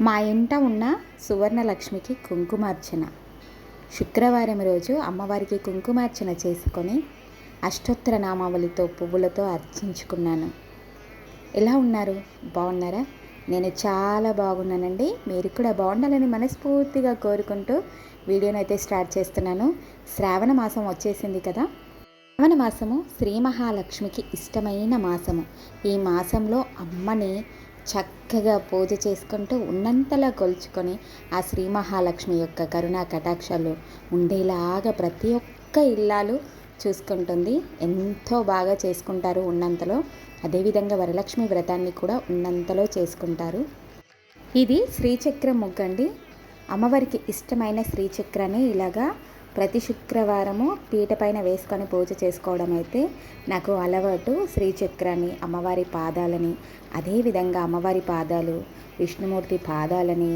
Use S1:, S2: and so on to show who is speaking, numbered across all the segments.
S1: మా ఇంట ఉన్న సువర్ణలక్ష్మికి కుంకుమార్చన. శుక్రవారం రోజు అమ్మవారికి కుంకుమార్చన చేసుకొని అష్టోత్తర నామావళితో పువ్వులతో అర్చించుకున్నాను. ఎలా ఉన్నారు? బాగున్నారా? నేను చాలా బాగున్నానండి. మీరు కూడా బాగుండాలని మనస్ఫూర్తిగా కోరుకుంటూ వీడియోని అయితే స్టార్ట్ చేస్తున్నాను. శ్రావణ మాసం వచ్చేసింది కదా? శ్రావణ మాసము శ్రీ మహాలక్ష్మికి ఇష్టమైన మాసము. ఈ మాసంలో అమ్మని చక్కగా పూజ చేసుకుంటూ ఉన్నంతలా కొలుచుకొని ఆ శ్రీ మహాలక్ష్మి యొక్క కరుణా కటాక్షాలు ఉండేలాగా ప్రతి ఒక్క ఇల్లాలు చూసుకుంటుంది. ఎంతో బాగా చేసుకుంటారు ఉన్నంతలో. అదేవిధంగా వరలక్ష్మి వ్రతాన్ని కూడా ఉన్నంతలో చేసుకుంటారు. ఇది శ్రీచక్రం ముగ్గండి అమ్మవారికి ఇష్టమైన శ్రీచక్రాన్ని ఇలాగా ప్రతి శుక్రవారము పీట పైన వేసుకొని పూజ చేసుకోవడం అయితే నాకు అలవాటు శ్రీచక్రాన్ని అమ్మవారి పాదాలని అదేవిధంగా అమ్మవారి పాదాలు విష్ణుమూర్తి పాదాలని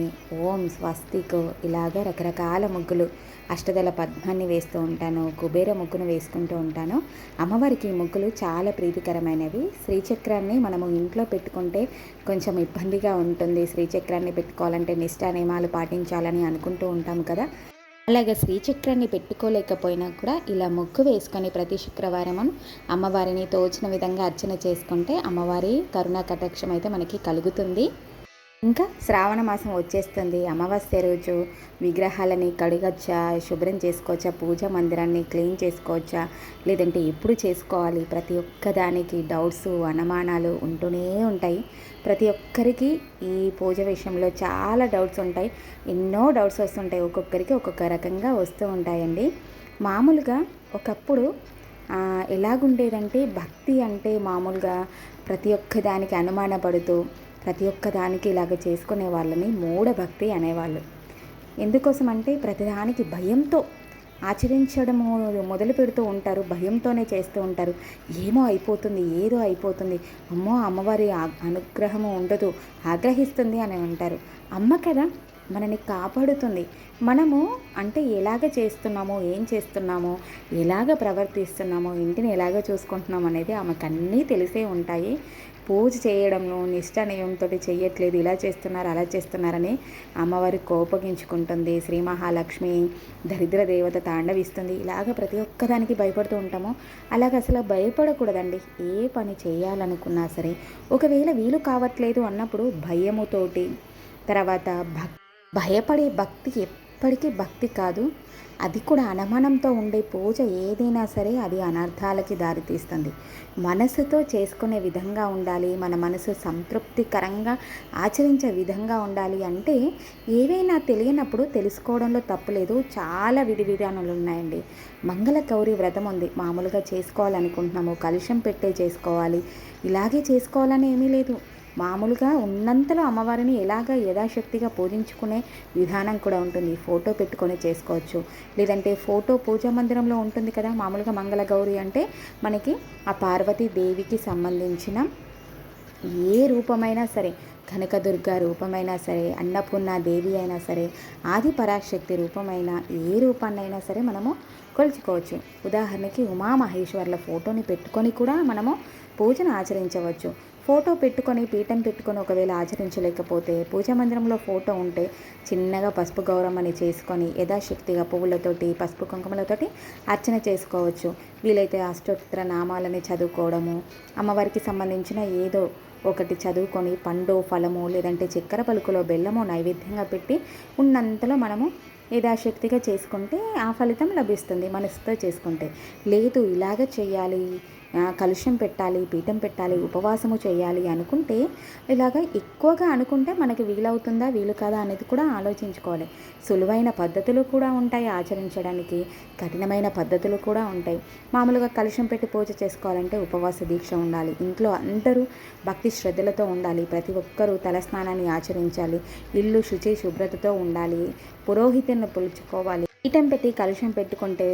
S1: ఓం స్వస్తిక్ ఇలాగ రకరకాల ముగ్గులు అష్టదల పద్మాన్ని వేస్తూ ఉంటాను కుబేర ముగ్గును వేసుకుంటూ ఉంటాను. అమ్మవారికి ఈ ముగ్గులు చాలా ప్రీతికరమైనవి. శ్రీచక్రాన్ని మనము ఇంట్లో పెట్టుకుంటే కొంచెం ఇబ్బందిగా ఉంటుంది. శ్రీచక్రాన్ని పెట్టుకోవాలంటే నిష్ఠా నియమాలు పాటించాలని అనుకుంటూ ఉంటాం కదా. అలాగే శ్రీచక్రాన్ని పెట్టుకోలేకపోయినా కూడా ఇలా ముగ్గు వేసుకొని ప్రతి శుక్రవారం అమ్మవారిని తోచిన విధంగా అర్చన చేసుకుంటే అమ్మవారి కరుణా కటాక్షం అయితే మనకి కలుగుతుంది. ఇంకా శ్రావణ మాసం వచ్చేస్తుంది. అమావాస్య రోజు విగ్రహాలని కడగచ్చా శుభ్రం చేసుకోవచ్చా పూజ మందిరాన్ని క్లీన్ చేసుకోవచ్చా లేదంటే ఎప్పుడు చేసుకోవాలి? ప్రతి ఒక్కదానికి డౌట్స్ అనుమానాలు ఉంటూనే ఉంటాయి. ప్రతి ఒక్కరికి ఈ పూజ విషయంలో చాలా డౌట్స్ ఉంటాయి. ఎన్నో డౌట్స్ వస్తుంటాయి. ఒక్కొక్కరికి ఒక్కొక్క రకంగా వస్తూ ఉంటాయండి. మామూలుగా ఒకప్పుడు ఎలాగుండేదంటే భక్తి అంటే మామూలుగా ప్రతి ఒక్క దానికి అనుమానపడుతూ ప్రతి ఒక్క దానికి ఇలాగ చేసుకునే వాళ్ళని మూఢభక్తి అనేవాళ్ళు. ఎందుకోసం అంటే ప్రతిదానికి భయంతో ఆచరించడము మొదలు పెడుతూ ఉంటారు భయంతోనే చేస్తూ ఉంటారు. ఏమో అయిపోతుంది ఏదో అయిపోతుంది. అమ్మో అమ్మవారి అనుగ్రహము ఉండదు ఆగ్రహిస్తుంది అని అంటారు. అమ్మ కదా మనని కాపాడుతుంది. మనము అంటే ఎలాగ చేస్తున్నామో ఏం చేస్తున్నామో ఎలాగ ప్రవర్తిస్తున్నామో ఇంటిని ఎలాగ చూసుకుంటున్నాం అనేది ఆమెకు అన్నీ తెలిసే ఉంటాయి. పూజ చేయడంలో నిష్టనయంతో చేయట్లేదు ఇలా చేస్తున్నారు అలా చేస్తున్నారని అమ్మవారి కోపగించుకుంటుంది. శ్రీ మహాలక్ష్మి దరిద్ర దేవత తాండవిస్తుంది. ఇలాగ ప్రతి ఒక్కదానికి భయపడుతూ ఉంటాము. అలాగ అసలు భయపడకూడదండి. ఏ పని చేయాలనుకున్నా సరే ఒకవేళ వీలు కావట్లేదు అన్నప్పుడు భయముతోటి తర్వాత భక్ భయపడే భక్తి ఎప్పటికీ భక్తి కాదు. అది కూడా అనుమానంతో ఉండే పూజ ఏదైనా సరే అది అనర్థాలకి దారితీస్తుంది. మనసుతో చేసుకునే విధంగా ఉండాలి మన మనసు సంతృప్తికరంగా ఆచరించే విధంగా ఉండాలి అంటే ఏవైనా తెలియనప్పుడు తెలుసుకోవడంలో తప్పులేదు చాలా విధి విధానాలు ఉన్నాయండి. మంగళ గౌరి వ్రతం ఉంది. మామూలుగా చేసుకోవాలనుకుంటున్నాము. కలుషం పెట్టే చేసుకోవాలి. ఇలాగే చేసుకోవాలని ఏమీ లేదు. మామూలుగా ఉన్నంతలో అమ్మవారిని ఎలాగ యథాశక్తిగా పూజించుకునే విధానం కూడా ఉంటుంది. ఫోటో పెట్టుకొని చేసుకోవచ్చు. లేదంటే ఫోటో పూజా మందిరంలో ఉంటుంది కదా మామూలుగా మంగళ గౌరి అంటే మనకి ఆ పార్వతీ దేవికి సంబంధించిన ఏ రూపమైనా సరే కనకదుర్గ రూపమైనా సరే అన్నపూర్ణ దేవి అయినా సరే ఆది పరాశక్తి రూపమైన ఏ రూపాన్నైనా సరే మనము కొలుచుకోవచ్చు. ఉదాహరణకి ఉమామహేశ్వర్ల ఫోటోని పెట్టుకొని కూడా మనము పూజను ఆచరించవచ్చు. ఫోటో పెట్టుకొని పీఠం పెట్టుకొని ఒకవేళ ఆచరించలేకపోతే పూజా మందిరంలో ఫోటో ఉంటే చిన్నగా పసుపు గౌరమ్మని చేసుకొని యథాశక్తిగా పువ్వులతోటి పసుపు కుంకుమలతోటి అర్చన చేసుకోవచ్చు. వీలైతే అష్టోత్తర నామాలని చదువుకోవడము అమ్మవారికి సంబంధించిన ఏదో ఒకటి చదువుకొని పండు ఫలము లేదంటే చక్కెర పలుకులో బెల్లము నైవేద్యంగా పెట్టి ఉన్నంతలో మనము యథాశక్తిగా చేసుకుంటే ఆ ఫలితం లభిస్తుంది మనసుతో చేసుకుంటే. లేదు ఇలాగ చేయాలి కలుష్యం పెట్టాలి పీఠం పెట్టాలి ఉపవాసము చేయాలి అనుకుంటే ఇలాగ ఎక్కువగా అనుకుంటే మనకి వీలవుతుందా వీలు కాదా అనేది కూడా ఆలోచించుకోవాలి. సులువైన పద్ధతులు కూడా ఉంటాయి ఆచరించడానికి కఠినమైన పద్ధతులు కూడా ఉంటాయి. మామూలుగా కలుషం పెట్టి పూజ చేసుకోవాలంటే ఉపవాస దీక్ష ఉండాలి. ఇంట్లో అందరూ భక్తి శ్రద్ధలతో ఉండాలి. ప్రతి ఒక్కరూ తలస్నానాన్ని ఆచరించాలి. ఇల్లు శుచి శుభ్రతతో ఉండాలి. పురోహితులను పులుచుకోవాలి. పీఠం పెట్టి కలుషం పెట్టుకుంటే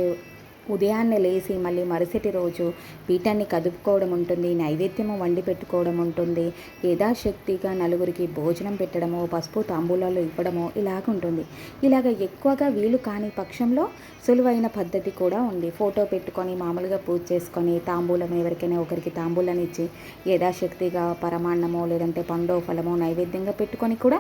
S1: ఉదయాన్నే లేచి మళ్ళీ మరుసటి రోజు పీఠాన్ని కదుపుకోవడం ఉంటుంది నైవేద్యము వండి పెట్టుకోవడం ఉంటుంది యథాశక్తిగా నలుగురికి భోజనం పెట్టడము పసుపు తాంబూలాలు ఇవ్వడము ఇలాగ ఉంటుంది ఇలాగ ఎక్కువగా వీలు కాని పక్షంలో సులువైన పద్ధతి కూడా ఉంది. ఫోటో పెట్టుకొని మామూలుగా పూజ చేసుకొని తాంబూలం ఎవరికైనా ఒకరికి తాంబూలం ఇచ్చి యథాశక్తిగా పరమాన్నమో లేదంటే పండో ఫలమో నైవేద్యంగా పెట్టుకొని కూడా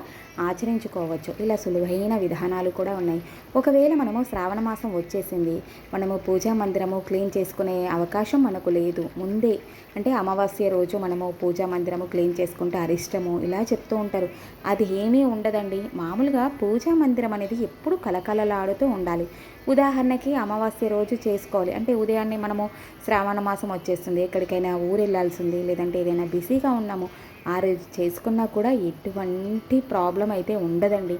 S1: ఆచరించుకోవచ్చు. ఇలా సులువైన విధానాలు కూడా ఉన్నాయి. ఒకవేళ మనము శ్రావణ మాసం వచ్చేసింది మనము పూజా మందిరము క్లీన్ చేసుకునే అవకాశం మనకు లేదు. ముందే అంటే అమావాస్య రోజు మనము పూజా మందిరము క్లీన్ చేసుకుంటే అరిష్టము ఇలా చెప్తూ ఉంటారు. అది ఏమీ ఉండదండి. మామూలుగా పూజా మందిరం అనేది ఎప్పుడు కలకలలాడుతూ ఉండాలి. ఉదాహరణకి అమావాస్య రోజు చేసుకోవాలి. అంటే ఉదయాన్నే మనము శ్రావణ మాసం వచ్చేస్తుంది. ఎక్కడికైనా ఊరు వెళ్ళాల్సింది లేదంటే ఏదైనా బిజీగా ఉన్నాము ఆ రోజు చేసుకున్నా కూడా ఎటువంటి ప్రాబ్లం అయితే ఉండదండి.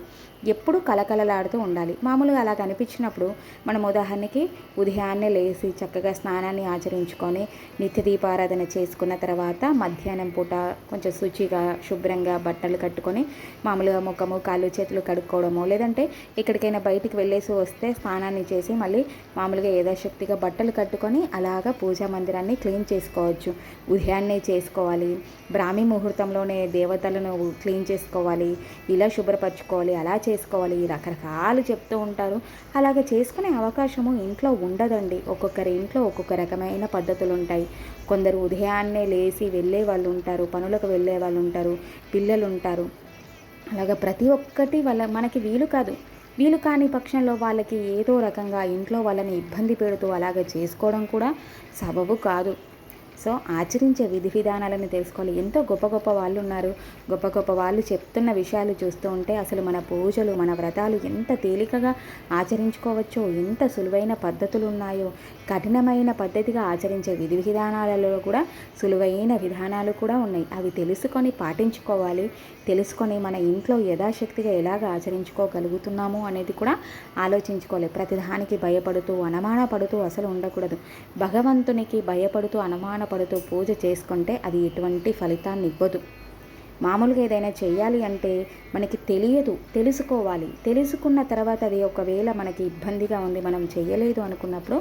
S1: ఎప్పుడు కలకలలాడుతూ ఉండాలి. మామూలుగా అలా కనిపించినప్పుడు మనం ఉదాహరణకి ఉదయాన్నే లేచి చక్కగా స్నానాన్ని ఆచరించుకొని నిత్య దీపారాధన చేసుకున్న తర్వాత మధ్యాహ్నం పూట కొంచెం శుచిగా శుభ్రంగా బట్టలు కట్టుకొని మామూలుగా ముఖము కాళ్ళు చేతులు కడుక్కోవడము లేదంటే ఎక్కడికైనా బయటికి వెళ్ళేసి వస్తే స్నానాన్ని చేసి మళ్ళీ మామూలుగా యథాశక్తిగా బట్టలు కట్టుకొని అలాగా పూజా మందిరాన్ని క్లీన్ చేసుకోవచ్చు. ఉదయాన్నే చేసుకోవాలి. బ్రాహ్మీ ముహూర్తంలోనే దేవతలను క్లీన్ చేసుకోవాలి. ఇలా శుభ్రపరచుకోవాలి. అలా చేసుకోవాలి. రకరకాలు చెప్తూ ఉంటారు. అలాగ చేసుకునే అవకాశము ఇంట్లో ఉండదండి. ఒక్కొక్కరి ఇంట్లో ఒక్కొక్క రకమైన పద్ధతులు ఉంటాయి కొందరు ఉదయాన్నే లేచి వెళ్ళే వాళ్ళు ఉంటారు పనులకు వెళ్ళే వాళ్ళు ఉంటారు పిల్లలు ఉంటారు అలాగ ప్రతి ఒక్కటి వాళ్ళ మనకి వీలు కాదు. వీలు కాని పక్షంలో వాళ్ళకి ఏదో రకంగా ఇంట్లో వాళ్ళని ఇబ్బంది పెడుతూ అలాగ చేసుకోవడం కూడా సబబు కాదు. సో ఆచరించే విధి విధానాలను తెలుసుకోవాలి. ఎంతో గొప్ప గొప్ప వాళ్ళు ఉన్నారు. గొప్ప గొప్ప వాళ్ళు చెప్తున్న విషయాలు చూస్తూ ఉంటే అసలు మన పూజలు మన వ్రతాలు ఎంత తేలికగా ఆచరించుకోవచ్చో ఎంత సులువైన పద్ధతులు ఉన్నాయో కఠినమైన పద్ధతిగా ఆచరించే విధి విధానాలలో కూడా సులువైన విధానాలు కూడా ఉన్నాయి. అవి తెలుసుకొని పాటించుకోవాలి. తెలుసుకొని మన ఇంట్లో యథాశక్తిగా ఎలాగ ఆచరించుకోగలుగుతున్నాము అనేది కూడా ఆలోచించుకోవాలి. ప్రతిదానికి భయపడుతూ అనుమాన పడుతూ అసలు ఉండకూడదు. భగవంతునికి భయపడుతూ అనుమాన పడుతూ పూజ చేసుకుంటే అది ఎటువంటి ఫలితాన్ని ఇవ్వదు. మామూలుగా ఏదైనా చేయాలి అంటే మనకి తెలియదు తెలుసుకోవాలి. తెలుసుకున్న తర్వాత అది ఒకవేళ మనకి ఇబ్బందిగా ఉంది మనం చేయలేదు అనుకున్నప్పుడు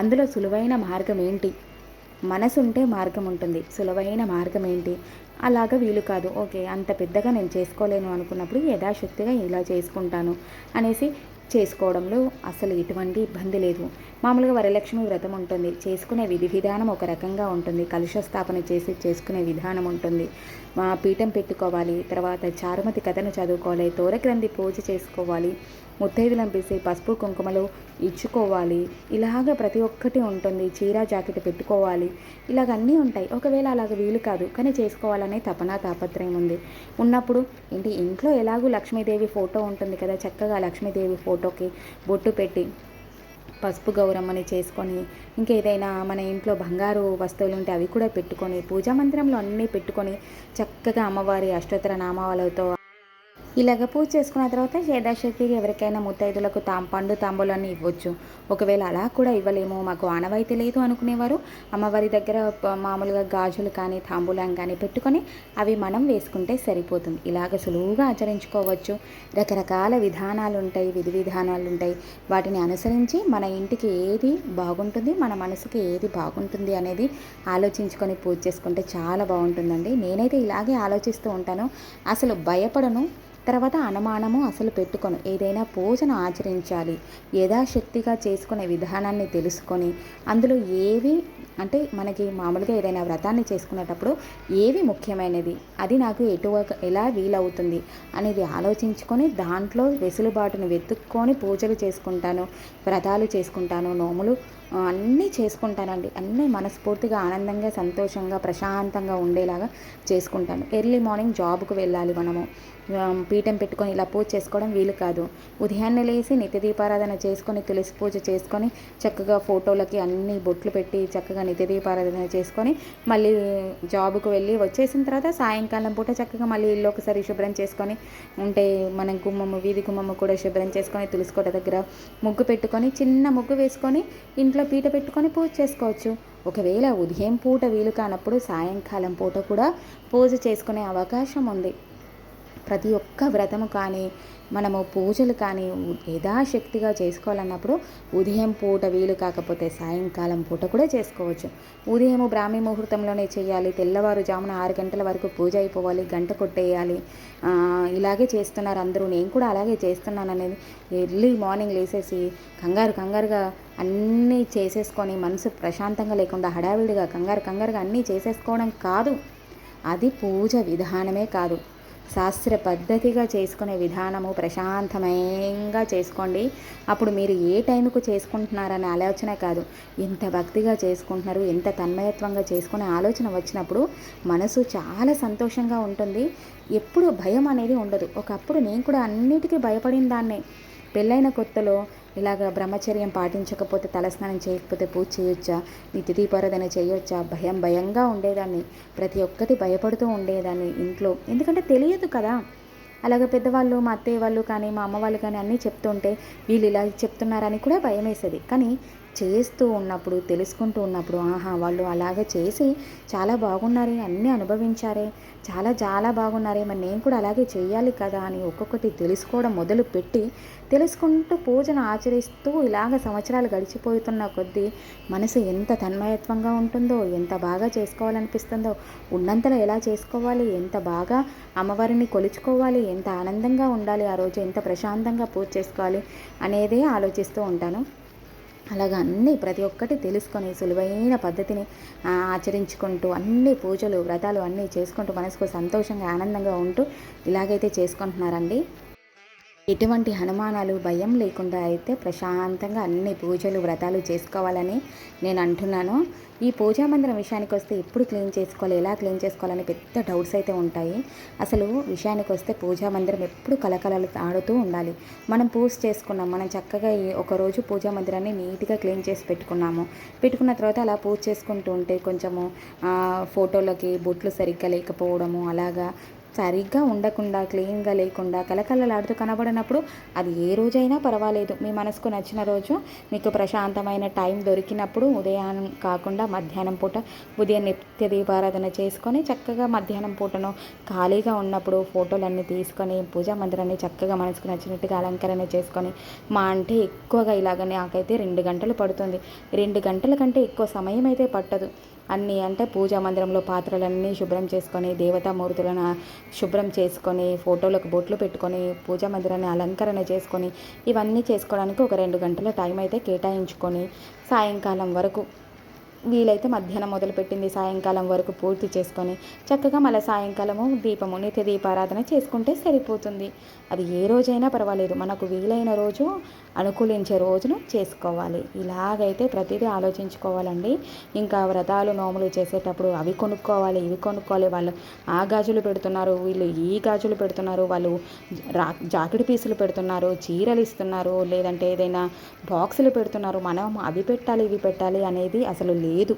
S1: అందులో సులువైన మార్గం ఏంటి? మనసు ఉంటే మార్గం ఉంటుంది. సులువైన మార్గం ఏంటి? అలాగ వీలు కాదు. ఓకే అంత పెద్దగా నేను చేసుకోలేను అనుకున్నప్పుడు యథాశక్తిగా ఇలా చేసుకుంటాను అనేసి చేసుకోవడంలో అసలు ఎటువంటి ఇబ్బంది లేదు. మామూలుగా వరలక్ష్మి వ్రతం ఉంటుంది. చేసుకునే విధి విధానం ఒక రకంగా ఉంటుంది. కలుష స్థాపన చేసి చేసుకునే విధానం ఉంటుంది. పీఠం పెట్టుకోవాలి తర్వాత చారుమతి కథను చదువుకోవాలి తోరగ్రంథి పూజ చేసుకోవాలి ముత్తైదులను పిలిచి పసుపు కుంకుమలు ఇచ్చుకోవాలి. ఇలాగ ప్రతి ఒక్కటి ఉంటుంది. చీర జాకెట్ పెట్టుకోవాలి. ఇలాగ అన్నీ ఉంటాయి. ఒకవేళ అలాగ వీలు కాదు కానీ చేసుకోవాలనే తపన తాపత్రయం ఉంది. ఉన్నప్పుడు ఏంటి ఇంట్లో ఎలాగూ లక్ష్మీదేవి ఫోటో ఉంటుంది కదా చక్కగా లక్ష్మీదేవి ఫోటోకి బొట్టు పెట్టి పసుపు గౌరమ్మని చేసుకొని ఇంకేదైనా మన ఇంట్లో బంగారు వస్తువులు ఉంటే అవి కూడా పెట్టుకొని పూజా మందిరంలో అన్నీ పెట్టుకొని చక్కగా అమ్మవారి అష్టోత్తర నామాలతో ఇలాగ పూజ చేసుకున్న తర్వాత యథాశక్తిగా ఎవరికైనా ముత్తైదులకు తాం పండు తాంబూలాన్ని ఇవ్వచ్చు. ఒకవేళ అలా కూడా ఇవ్వలేము మాకు ఆనవాయితీ లేదు అనుకునేవారు. అమ్మవారి దగ్గర మామూలుగా గాజులు కానీ తాంబూలం కానీ పెట్టుకొని అవి మనం వేసుకుంటే సరిపోతుంది. ఇలాగ సులువుగా ఆచరించుకోవచ్చు. రకరకాల విధానాలు ఉంటాయి విధి విధానాలు ఉంటాయి వాటిని అనుసరించి మన ఇంటికి ఏది బాగుంటుంది మన మనసుకి ఏది బాగుంటుంది అనేది ఆలోచించుకొని పూజ చేసుకుంటే చాలా బాగుంటుందండి. నేనైతే ఇలాగే ఆలోచిస్తూ ఉంటాను. అసలు భయపడను. తర్వాత అనుమానము అసలు పెట్టుకొని. ఏదైనా పూజను ఆచరించాలి. యథాశక్తిగా చేసుకునే విధానాన్ని తెలుసుకొని అందులో ఏవి అంటే మనకి మామూలుగా ఏదైనా వ్రతాన్ని చేసుకునేటప్పుడు ఏవి ముఖ్యమైనది? అది నాకు ఎటు ఎలా వీలవుతుంది? అనేది ఆలోచించుకొని దాంట్లో వెసులుబాటును వెతుక్కొని పూజలు చేసుకుంటాను వ్రతాలు చేసుకుంటాను నోములు అన్నీ చేసుకుంటానండి. అన్నీ మనస్ఫూర్తిగా ఆనందంగా సంతోషంగా ప్రశాంతంగా ఉండేలాగా చేసుకుంటాను. ఎర్లీ మార్నింగ్ జాబ్కు వెళ్ళాలి మనము. పీఠం పెట్టుకొని ఇలా పూజ చేసుకోవడం వీలు కాదు. ఉదయాన్నే లేచి నిత్య దీపారాధన చేసుకొని తులసి పూజ చేసుకొని చక్కగా ఫోటోలకి అన్ని బొట్లు పెట్టి చక్కగా నిత్య దీపారాధన చేసుకొని మళ్ళీ జాబ్కు వెళ్ళి వచ్చేసిన తర్వాత సాయంకాలం పూట చక్కగా మళ్ళీ ఇల్లు ఒకసారి శుభ్రం చేసుకొని ఉంటే మనం గుమ్మము వీధి గుమ్మము కూడా శుభ్రం చేసుకొని తులసి కోట దగ్గర ముగ్గు పెట్టుకొని చిన్న ముగ్గు వేసుకొని ఇంట్లో పీట పెట్టుకొని పూజ చేసుకోవచ్చు. ఒకవేళ ఉదయం పూట వీలు కానప్పుడు సాయంకాలం పూట కూడా పూజ చేసుకునే అవకాశం ఉంది. ప్రతి ఒక్క వ్రతము కానీ మనము పూజలు కానీ యథాశక్తిగా చేసుకోవాలన్నప్పుడు ఉదయం పూట వీలు కాకపోతే సాయంకాలం పూట కూడా చేసుకోవచ్చు. ఉదయం బ్రాహ్మీ ముహూర్తంలోనే చేయాలి తెల్లవారుజామున ఆరు గంటల వరకు పూజ అయిపోవాలి గంట కొట్టేయాలి. ఇలాగే చేస్తున్నారు అందరూ. నేను కూడా అలాగే చేస్తున్నాను అనేది ఎర్లీ మార్నింగ్ లేసేసి కంగారు కంగారుగా అన్నీ చేసేసుకొని మనసు ప్రశాంతంగా లేకుండా హడావిడిగా కంగారు కంగారుగా అన్నీ చేసేసుకోవడం కాదు. అది పూజ విధానమే కాదు. శాస్త్ర పద్ధతిగా చేసుకునే విధానము ప్రశాంతమయంగా చేసుకోండి. అప్పుడు మీరు ఏ టైంకు చేసుకుంటున్నారనే ఆలోచన కాదు. ఎంత భక్తిగా చేసుకుంటున్నారు ఎంత తన్మయత్వంగా చేసుకునే ఆలోచన వచ్చినప్పుడు మనసు చాలా సంతోషంగా ఉంటుంది. ఎప్పుడు భయం అనేది ఉండదు. ఒకప్పుడు నేను కూడా అన్నిటికీ భయపడిన దాన్నే. పెళ్ళైన కొత్తలో ఇలాగ బ్రహ్మచర్యం పాటించకపోతే తలస్నానం చేయకపోతే పూజ చేయొచ్చా? నిత్య దీపారాధన చేయొచ్చా? భయం భయంగా ఉండేదాన్ని. ప్రతి ఒక్కటి భయపడుతూ ఉండేదాన్ని ఇంట్లో. ఎందుకంటే తెలియదు కదా. అలాగే పెద్దవాళ్ళు మా అత్తయ్య వాళ్ళు కానీ మా అమ్మ వాళ్ళు కానీ అన్నీ చెప్తుంటే వీళ్ళు ఇలా చెప్తున్నారని కూడా భయం వేసేది కానీ చేస్తూ ఉన్నప్పుడు తెలుసుకుంటూ ఉన్నప్పుడు ఆహా వాళ్ళు అలాగే చేసి చాలా బాగున్నారే అన్నీ అనుభవించారే చాలా చాలా బాగున్నారే మరి నేను కూడా అలాగే చేయాలి కదా అని ఒక్కొక్కటి తెలుసుకోవడం మొదలు పెట్టి తెలుసుకుంటూ పూజను ఆచరిస్తూ ఇలాగ సంవత్సరాలు గడిచిపోతున్న కొద్దీ మనసు ఎంత తన్మయత్వంగా ఉంటుందో ఎంత బాగా చేసుకోవాలనిపిస్తుందో ఉన్నంతలో ఎలా చేసుకోవాలి ఎంత బాగా అమ్మవారిని కొలుచుకోవాలి ఎంత ఆనందంగా ఉండాలి ఆ రోజు ఎంత ప్రశాంతంగా పూజ చేసుకోవాలి అనేదే ఆలోచిస్తూ ఉంటాను. అలాగ అన్నీ ప్రతి ఒక్కటి తెలుసుకొని సులువైన పద్ధతిని ఆచరించుకుంటూ అన్ని పూజలు వ్రతాలు అన్నీ చేసుకుంటూ మనసుకు సంతోషంగా ఆనందంగా ఉంటూ ఇలాగైతే చేసుకుంటున్నారండి. ఎటువంటి హనుమానాలు భయం లేకుండా అయితే ప్రశాంతంగా అన్ని పూజలు వ్రతాలు చేసుకోవాలని నేను అంటున్నాను. ఈ పూజా మందిరం విషయానికి వస్తే ఎప్పుడు క్లీన్ చేసుకోవాలి ఎలా క్లీన్ చేసుకోవాలని పెద్ద డౌట్స్ అయితే ఉంటాయి. అసలు విషయానికి వస్తే పూజా మందిరం ఎప్పుడు కలకలలు ఆడుతూ ఉండాలి. మనం పూజ చేసుకున్నాం మనం చక్కగా ఒకరోజు పూజా మందిరాన్ని నీట్గా క్లీన్ చేసి పెట్టుకున్నాము. పెట్టుకున్న తర్వాత అలా పూజ చేసుకుంటూ ఉంటే కొంచెము ఫోటోలకి బొట్లు సరిగ్గా లేకపోవడము అలాగా సరిగ్గా ఉండకుండా క్లీన్గా లేకుండా కలకలలాడుతూ కనబడినప్పుడు అది ఏ రోజైనా పర్వాలేదు. మీ మనసుకు నచ్చిన రోజు మీకు ప్రశాంతమైన టైం దొరికినప్పుడు ఉదయం కాకుండా మధ్యాహ్నం పూట ఉదయం నిత్య దీపారాధన చేసుకొని చక్కగా మధ్యాహ్నం పూటను ఖాళీగా ఉన్నప్పుడు ఫోటోలన్నీ తీసుకొని పూజా మందిరాన్ని చక్కగా మనసుకు నచ్చినట్టుగా అలంకరణ చేసుకొని మా అంటే ఎక్కువగా ఇలాగ నాకైతే రెండు గంటలు పడుతుంది. రెండు గంటల కంటే ఎక్కువ సమయం అయితే పట్టదు. అన్నీ అంటే పూజా మందిరంలో పాత్రలన్నీ శుభ్రం చేసుకొని దేవతామూర్తులను శుభ్రం చేసుకొని ఫోటోలకు బొట్లు పెట్టుకొని పూజా మందిరాన్ని అలంకరణ చేసుకొని ఇవన్నీ చేసుకోవడానికి ఒక రెండు గంటల టైం అయితే కేటాయించుకొని సాయంకాలం వరకు వీలైతే మధ్యాహ్నం మొదలుపెట్టింది. సాయంకాలం వరకు పూర్తి చేసుకొని చక్కగా మళ్ళీ సాయంకాలము దీపము నిత్య దీపారాధన చేసుకుంటే సరిపోతుంది. అది ఏ రోజైనా పర్వాలేదు. మనకు వీలైన రోజు అనుకూలించే రోజును చేసుకోవాలి. ఇలాగైతే ప్రతిదీ ఆలోచించుకోవాలండి. ఇంకా వ్రతాలు నోములు చేసేటప్పుడు అవి కొనుక్కోవాలి ఇవి కొనుక్కోవాలి. వాళ్ళు ఆ గాజులు పెడుతున్నారు వీళ్ళు ఈ గాజులు పెడుతున్నారు వాళ్ళు రా జాకెట్ పీసులు పెడుతున్నారు చీరలు ఇస్తున్నారు లేదంటే ఏదైనా బాక్సులు పెడుతున్నారు. మనం అవి పెట్టాలి ఇవి పెట్టాలి అనేది అసలు లేదు.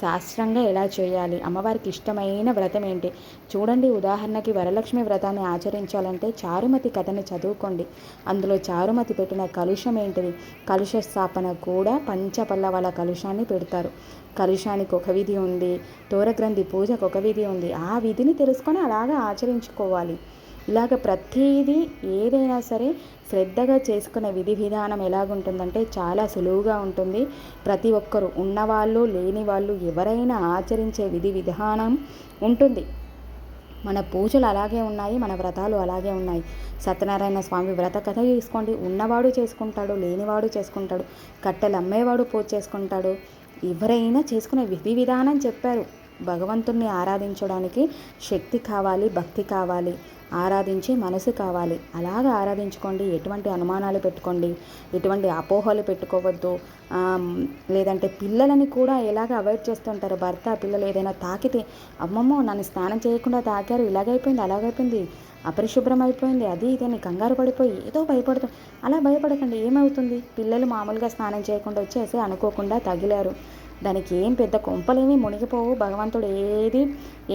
S1: శాస్త్రంగా ఎలా చేయాలి? అమ్మవారికి ఇష్టమైన వ్రతం ఏంటి? చూడండి ఉదాహరణకి వరలక్ష్మి వ్రతాన్ని ఆచరించాలంటే చారుమతి కథని చదువుకోండి. అందులో చారుమతి పెట్టిన కలుషం ఏంటిది? కలుష స్థాపన కూడా పంచపల్లవాల కలుషాన్ని పెడతారు. కలుషానికి ఒక విధి ఉంది తోరగ్రంథి పూజకు ఒక విధి ఉంది. ఆ విధిని తెలుసుకొని అలాగా ఆచరించుకోవాలి. ఇలాగ ప్రతిదీ ఏదైనా సరే శ్రద్ధగా చేసుకునే విధి విధానం ఎలాగుంటుందంటే చాలా సులువుగా ఉంటుంది. ప్రతి ఒక్కరు ఉన్నవాళ్ళు లేని వాళ్ళు ఎవరైనా ఆచరించే విధి విధానం ఉంటుంది. మన పూజలు అలాగే ఉన్నాయి మన వ్రతాలు అలాగే ఉన్నాయి. సత్యనారాయణ స్వామి వ్రత కథ తీసుకోండి. ఉన్నవాడు చేసుకుంటాడు లేనివాడు చేసుకుంటాడు. కట్టెలు అమ్మేవాడు పూజ చేసుకుంటాడు. ఎవరైనా చేసుకునే విధి విధానం చెప్పారు. భగవంతుణ్ణి ఆరాధించడానికి శక్తి కావాలి భక్తి కావాలి. ఆరాధించే మనసు కావాలి. అలాగ ఆరాధించుకోండి. ఎటువంటి అనుమానాలు పెట్టుకోండి. ఎటువంటి అపోహలు పెట్టుకోవద్దు. లేదంటే పిల్లలని కూడా ఎలాగ అవాయిడ్ చేస్తుంటారు? భర్త పిల్లలు ఏదైనా తాకితే అమ్మమ్మో నన్ను స్నానం చేయకుండా తాకారు. ఇలాగైపోయింది అలాగైపోయింది. అపరిశుభ్రం అయిపోయింది అది ఇదని కంగారు పడిపోయి ఏదో భయపడుతుంది అలా భయపడకండి. ఏమవుతుంది? పిల్లలు మామూలుగా స్నానం చేయకుండా వచ్చేసి అనుకోకుండా తగిలారు. దానికి ఏం పెద్ద కొంపలేమి మునిగిపోవు. భగవంతుడు ఏది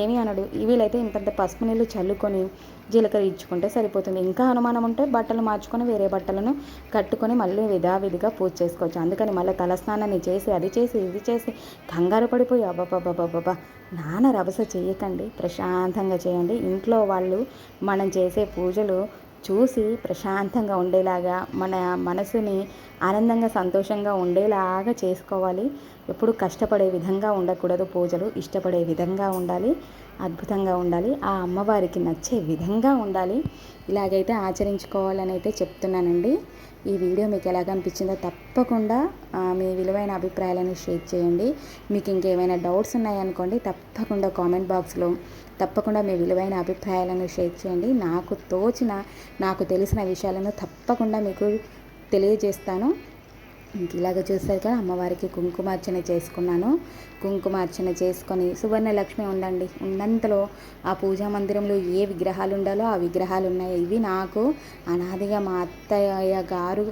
S1: ఏమీ అనడు. వీలైతే ఇంతంత పసుపు నీళ్ళు చల్లుకొని జీలకర్ర ఇచ్చుకుంటే సరిపోతుంది. ఇంకా అనుమానం ఉంటే బట్టలు మార్చుకొని వేరే బట్టలను కట్టుకొని మళ్ళీ విధావిధిగా పూజ చేసుకోవచ్చు. అందుకని మళ్ళీ తలస్నానాన్ని చేసి అది చేసి ఇది చేసి కంగారు పడిపోయి అబ్బాబాబాబాబా నాన్న రభస చేయకండి. ప్రశాంతంగా చేయండి. ఇంట్లో వాళ్ళు మనం చేసే పూజలు చూసి ప్రశాంతంగా ఉండేలాగా మన మనసుని ఆనందంగా సంతోషంగా ఉండేలాగా చేసుకోవాలి. ఎప్పుడు కష్టపడే విధంగా ఉండకూడదు పూజలు. ఇష్టపడే విధంగా ఉండాలి. అద్భుతంగా ఉండాలి. ఆ అమ్మవారికి నచ్చే విధంగా ఉండాలి. ఇలాగైతే ఆచరించుకోవాలని అయితే చెప్తున్నానండి. ఈ వీడియో మీకు ఎలాగ అనిపించిందో తప్పకుండా మీ విలువైన అభిప్రాయాలను షేర్ చేయండి. మీకు ఇంకేమైనా డౌట్స్ ఉన్నాయనుకోండి తప్పకుండా కామెంట్ బాక్స్లో తప్పకుండా మీ విలువైన అభిప్రాయాలను షేర్ చేయండి. నాకు తోచిన నాకు తెలిసిన విషయాలను తప్పకుండా మీకు తెలియజేస్తాను. ఇంక ఇలాగ చూస్తారు కదా అమ్మవారికి కుంకుమార్చన చేసుకున్నాను. కుంకుమార్చన చేసుకొని సువర్ణలక్ష్మి ఉండండి. ఉన్నంతలో ఆ పూజా మందిరంలో ఏ విగ్రహాలు ఉండాలో ఆ విగ్రహాలు ఉన్నాయి. ఇవి నాకు అనాదిగా మా అత్తయ్య గారు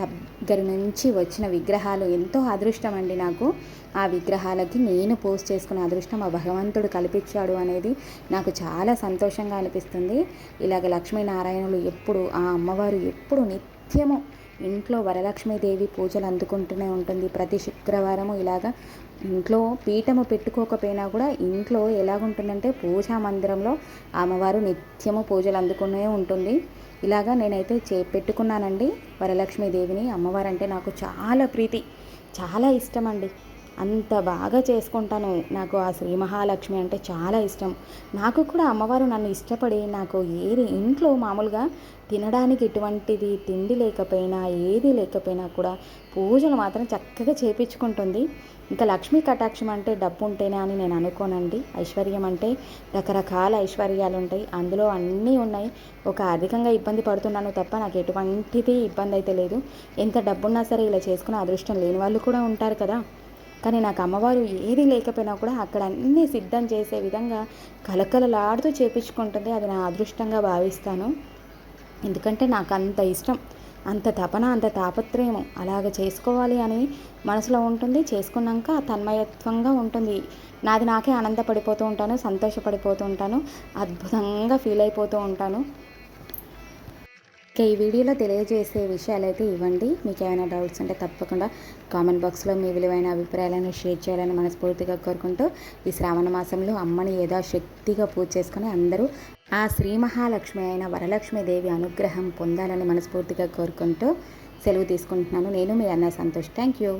S1: దగ్గర నుంచి వచ్చిన విగ్రహాలు ఎంతో అదృష్టం అండి నాకు. ఆ విగ్రహాలకి నేను పోస్ట్ చేసుకునే అదృష్టం ఆ భగవంతుడు కల్పించాడు అనేది నాకు చాలా సంతోషంగా అనిపిస్తుంది. ఇలాగ లక్ష్మీనారాయణులు ఎప్పుడు ఆ అమ్మవారు ఎప్పుడు నిత్యము ఇంట్లో వరలక్ష్మీదేవి పూజలు అందుకుంటూనే ఉంటుంది. ప్రతి శుక్రవారము ఇలాగా ఇంట్లో పీఠము పెట్టుకోకపోయినా కూడా ఇంట్లో ఎలాగుంటుందంటే పూజా మందిరంలో అమ్మవారు నిత్యము పూజలు అందుకునే ఉంటుంది. ఇలాగా నేనైతే చే పెట్టుకున్నానండి. వరలక్ష్మీదేవిని అమ్మవారు అంటే నాకు చాలా ప్రీతి. చాలా ఇష్టం అండి అంత బాగా చేసుకుంటాను. నాకు ఆ శ్రీ మహాలక్ష్మి అంటే చాలా ఇష్టం. నాకు కూడా అమ్మవారు నన్ను ఇష్టపడి నాకు ఏది ఇంట్లో మామూలుగా తినడానికి ఎటువంటిది తిండి లేకపోయినా ఏది లేకపోయినా కూడా పూజలు మాత్రం చక్కగా చేపించుకుంటుంది. ఇంకా లక్ష్మీ కటాక్షం అంటే డబ్బు ఉంటేనే అని నేను అనుకోనండి. ఐశ్వర్యం అంటే రకరకాల ఐశ్వర్యాలు ఉంటాయి. అందులో అన్నీ ఉన్నాయి. ఒక అధికంగా ఇబ్బంది పడుతున్నాను తప్ప నాకు ఎటువంటిది ఇబ్బంది అయితే లేదు. ఎంత డబ్బున్నా సరే ఇలా చేసుకునే అదృష్టం లేని వాళ్ళు కూడా ఉంటారు కదా. కానీ నాకు అమ్మవారు ఏది లేకపోయినా కూడా అక్కడ అన్నీ సిద్ధం చేసే విధంగా కలకలలాడుతూ చేపించుకుంటుంది. అది నా అదృష్టంగా భావిస్తాను. ఎందుకంటే నాకు అంత ఇష్టం అంత తపన అంత తాపత్రయము అలాగ చేసుకోవాలి అని మనసులో ఉంటుంది. చేసుకున్నాక తన్మయత్వంగా ఉంటుంది. నాది నాకే ఆనందపడిపోతూ ఉంటాను సంతోషపడిపోతూ ఉంటాను అద్భుతంగా ఫీల్ అయిపోతూ ఉంటాను. ఇక ఈ వీడియోలో తెలియజేసే విషయాలు అయితే ఇవ్వండి. మీకు ఏమైనా డౌట్స్ ఉంటే తప్పకుండా కామెంట్ బాక్స్లో మీ విలువైన అభిప్రాయాలను షేర్ చేయాలని మనస్ఫూర్తిగా కోరుకుంటూ ఈ శ్రావణ మాసంలో అమ్మని ఏదో శక్తిగా పూజ చేసుకొని అందరూ ఆ శ్రీ మహాలక్ష్మి అయిన వరలక్ష్మీదేవి అనుగ్రహం పొందాలని మనస్ఫూర్తిగా కోరుకుంటూ సెలవు తీసుకుంటున్నాను. నేను మీ అన్న సంతోష్. Thank you.